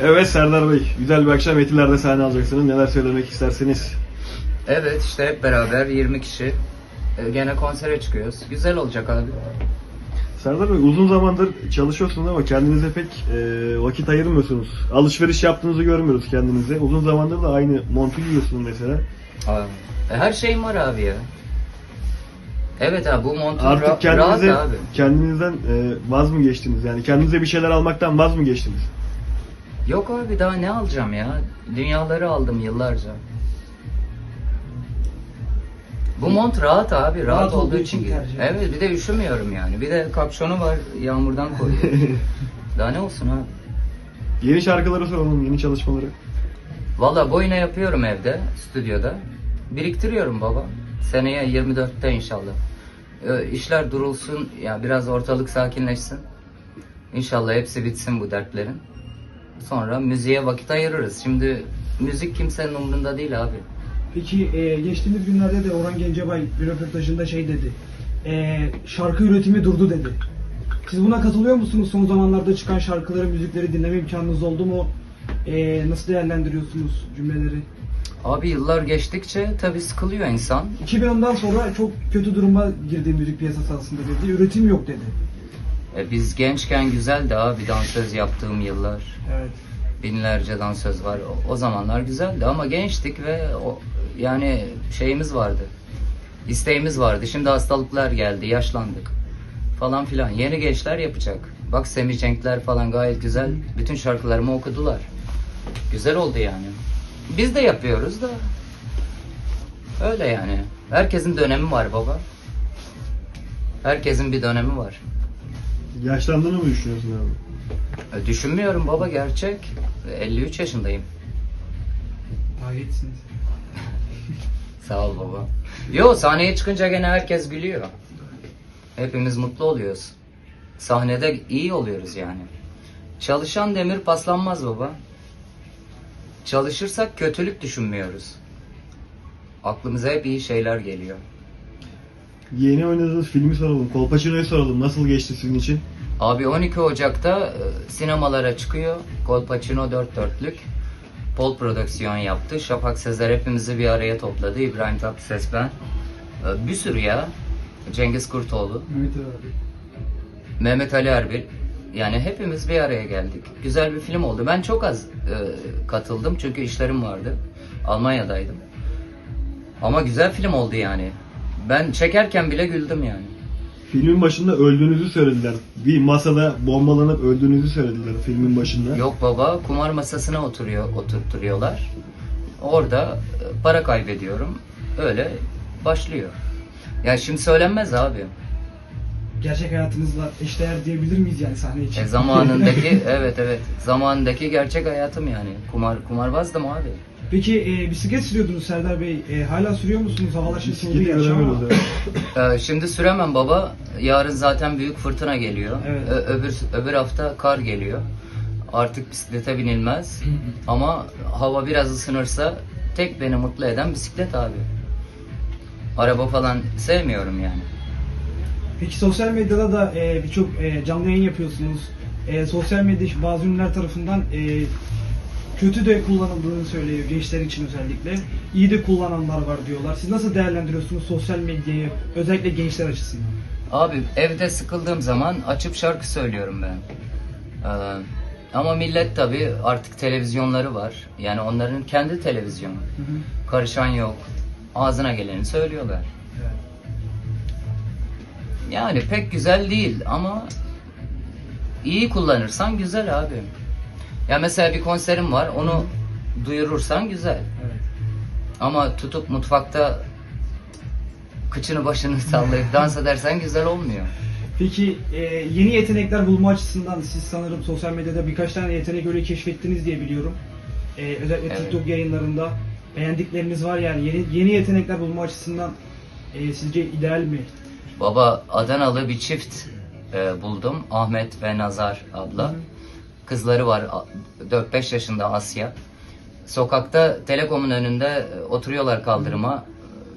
Evet Serdar Bey, güzel bir akşam Etiler'de sahne alacaksınız. Neler söylemek istersiniz? Evet işte hep beraber 20 kişi e, gene konsere çıkıyoruz. Güzel olacak abi. Serdar Bey uzun zamandır çalışıyorsunuz ama kendinize pek e, vakit ayırmıyorsunuz. Alışveriş yaptığınızı görmüyoruz kendinize. Uzun zamandır da aynı montu giyiyorsunuz mesela. Abi. E, her şeyim var abi ya. Evet abi bu montun ra- Artık rahat kendinize, abi. kendinizden e, vaz mı geçtiniz? Yani kendinize bir şeyler almaktan vaz mı geçtiniz? Yok abi daha ne alacağım ya? Dünyaları aldım yıllarca. Bu mont rahat abi. Rahat, olduğu için. giyiyorum. tercih Evet bir de üşümüyorum yani. Bir de kapşonu var yağmurdan koruyor. daha ne olsun abi? Yeni şarkıları soralım, yeni çalışmaları. Valla boyuna yapıyorum evde, stüdyoda. Biriktiriyorum baba. Seneye 24'te inşallah. Ee, işler durulsun, ya biraz ortalık sakinleşsin. İnşallah hepsi bitsin bu dertlerin. Sonra müziğe vakit ayırırız. Şimdi müzik kimsenin umrunda değil abi. Peki e, geçtiğimiz günlerde de Orhan Gencebay bir röportajında şey dedi. E, şarkı üretimi durdu dedi. Siz buna katılıyor musunuz? Son zamanlarda çıkan şarkıları, müzikleri dinleme imkanınız oldu mu? E, nasıl değerlendiriyorsunuz cümleleri? Abi yıllar geçtikçe tabii sıkılıyor insan. 2010'dan sonra çok kötü duruma girdi müzik piyasası aslında dedi. Üretim yok dedi. E, biz gençken güzeldi abi dansöz yaptığım yıllar. Evet. binlerce dansöz var. O, o zamanlar güzeldi ama gençtik ve o, yani şeyimiz vardı. İsteğimiz vardı. Şimdi hastalıklar geldi, yaşlandık falan filan. Yeni gençler yapacak. Bak Semih Cenkler falan gayet güzel. Bütün şarkılarımı okudular. Güzel oldu yani. Biz de yapıyoruz da. Öyle yani. Herkesin dönemi var baba. Herkesin bir dönemi var. Yaşlandığını mı düşünüyorsun abi? E, Düşünmüyorum baba gerçek. 53 yaşındayım. Gençsiniz. Sağ ol baba. Yo sahneye çıkınca gene herkes gülüyor. Hepimiz mutlu oluyoruz. Sahnede iyi oluyoruz yani. Çalışan demir paslanmaz baba. Çalışırsak kötülük düşünmüyoruz. Aklımıza hep iyi şeyler geliyor. Yeni oynadığınız filmi soralım. Kolpaçino'yu soralım. Nasıl geçti sizin için? Abi 12 Ocak'ta e, sinemalara çıkıyor. Kolpaçino dört dörtlük. Pol prodüksiyon yaptı. Şafak Sezer hepimizi bir araya topladı. İbrahim Tatlıses ben. E, Bir sürü ya. Cengiz Kurtoğlu, Mehmet abi. Mehmet Ali Erbil. Yani hepimiz bir araya geldik. Güzel bir film oldu. Ben çok az e, katıldım çünkü işlerim vardı. Almanya'daydım. Ama güzel film oldu yani. Ben çekerken bile güldüm yani. Filmin başında öldüğünüzü söylediler. Bir masada bombalanıp öldüğünüzü söylediler filmin başında. Yok baba kumar masasına oturuyor oturtturuyorlar. Orada e, para kaybediyorum. Öyle başlıyor. Ya şimdi söylenmez abi. Gerçek hayatınızla eşdeğer diyebilir miyiz yani sahne için? E, zamanındaki evet evet zamanındaki gerçek hayatım yani. Kumar kumarvazdım abi. Peki e, bisiklet sürüyordunuz Serdar Bey. E, hala sürüyor musunuz? Havalar şimdi soğudu Bisikleti gerçi ama. göremiyoruz. evet. E, şimdi süremem baba. Yarın zaten büyük fırtına geliyor. Evet. Ö- öbür öbür hafta kar geliyor. Artık bisiklete binilmez. Ama hava biraz ısınırsa tek beni mutlu eden bisiklet abi. Araba falan sevmiyorum yani. Peki sosyal medyada da e, birçok e, canlı yayın yapıyorsunuz. E, sosyal medya bazı ünlüler tarafından e, kötü de kullanıldığını söylüyor gençler için özellikle. İyi de kullananlar var diyorlar. Siz nasıl değerlendiriyorsunuz sosyal medyayı özellikle gençler açısından? Abi evde sıkıldığım zaman açıp şarkı söylüyorum ben. Ee, ama millet tabi artık televizyonları var. Yani onların kendi televizyonu. Hı hı. Karışan yok. Ağzına geleni söylüyorlar. Evet. Yani pek güzel değil ama iyi kullanırsan güzel abi. Ya mesela bir konserim var onu duyurursan güzel. Evet. Ama tutup mutfakta kıçını başını sallayıp dans edersen güzel olmuyor. Peki e, yeni yetenekler bulma açısından siz sanırım sosyal medyada birkaç tane yetenek öyle keşfettiniz diye biliyorum. E, özellikle Evet. TikTok yayınlarında beğendikleriniz var yani yeni yeni yetenekler bulma açısından e, sizce ideal mi? Baba Adanalı bir çift e, buldum. Ahmet ve Nazar abla. Hı hı. Kızları var a- 4-5 yaşında Asya. Sokakta Telekom'un önünde e, oturuyorlar kaldırıma.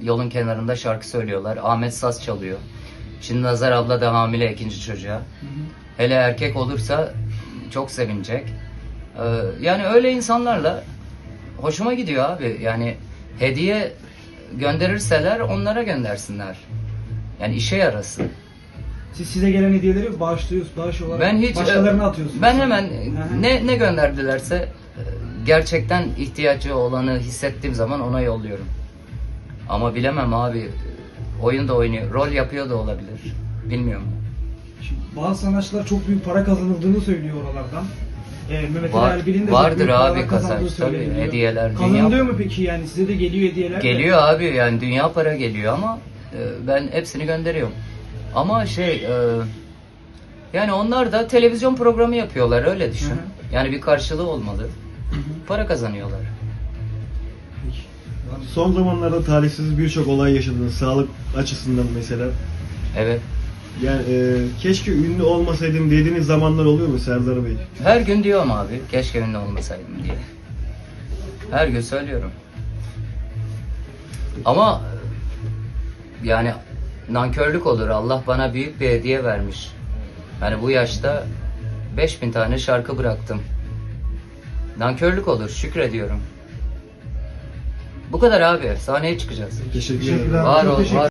Yolun kenarında şarkı söylüyorlar. Ahmet saz çalıyor. Şimdi Nazar abla da hamile ikinci çocuğa. Hele erkek olursa çok sevinecek. Ee, yani öyle insanlarla hoşuma gidiyor abi. Yani hediye gönderirseler onlara göndersinler. Yani işe yarasın. Siz size gelen hediyeleri bağışlıyorsunuz, bağış olarak Ben hiç başkalarına atıyorsunuz. Ben hemen Hı hı. ne ne gönderdilerse e, gerçekten ihtiyacı olanı hissettiğim zaman ona yolluyorum. Ama bilemem abi. Oyun da oynuyor. Rol yapıyor da olabilir. Bilmiyorum. Şimdi bazı sanatçılar çok büyük para kazanıldığını söylüyor oralardan. Ee, Mehmet Var- Ali Erbil'in de vardır abi kazanç, tabii. Hediyeler, dünya- Kazanılıyor mu peki yani? Size de geliyor hediyeler? de. Geliyor abi yani dünya para geliyor ama e, ben hepsini gönderiyorum. Ama şey e, yani onlar da televizyon programı yapıyorlar öyle düşün. Hı hı. Yani bir karşılığı olmalı. Para kazanıyorlar. Peki. Var- Son zamanlarda talihsiz birçok olay yaşadınız. Sağlık açısından mesela. Evet. Yani e, keşke ünlü olmasaydım dediğiniz zamanlar oluyor mu Serdar Bey? Her gün diyorum abi keşke ünlü olmasaydım diye. Her gün söylüyorum. Ama yani nankörlük olur. Allah bana büyük bir hediye vermiş. Yani bu yaşta 5000 tane şarkı bıraktım. Nankörlük olur. Şükrediyorum. Bu kadar abi. Sahneye çıkacağız. Teşekkür ederim. Teşekkürler. Var ol, var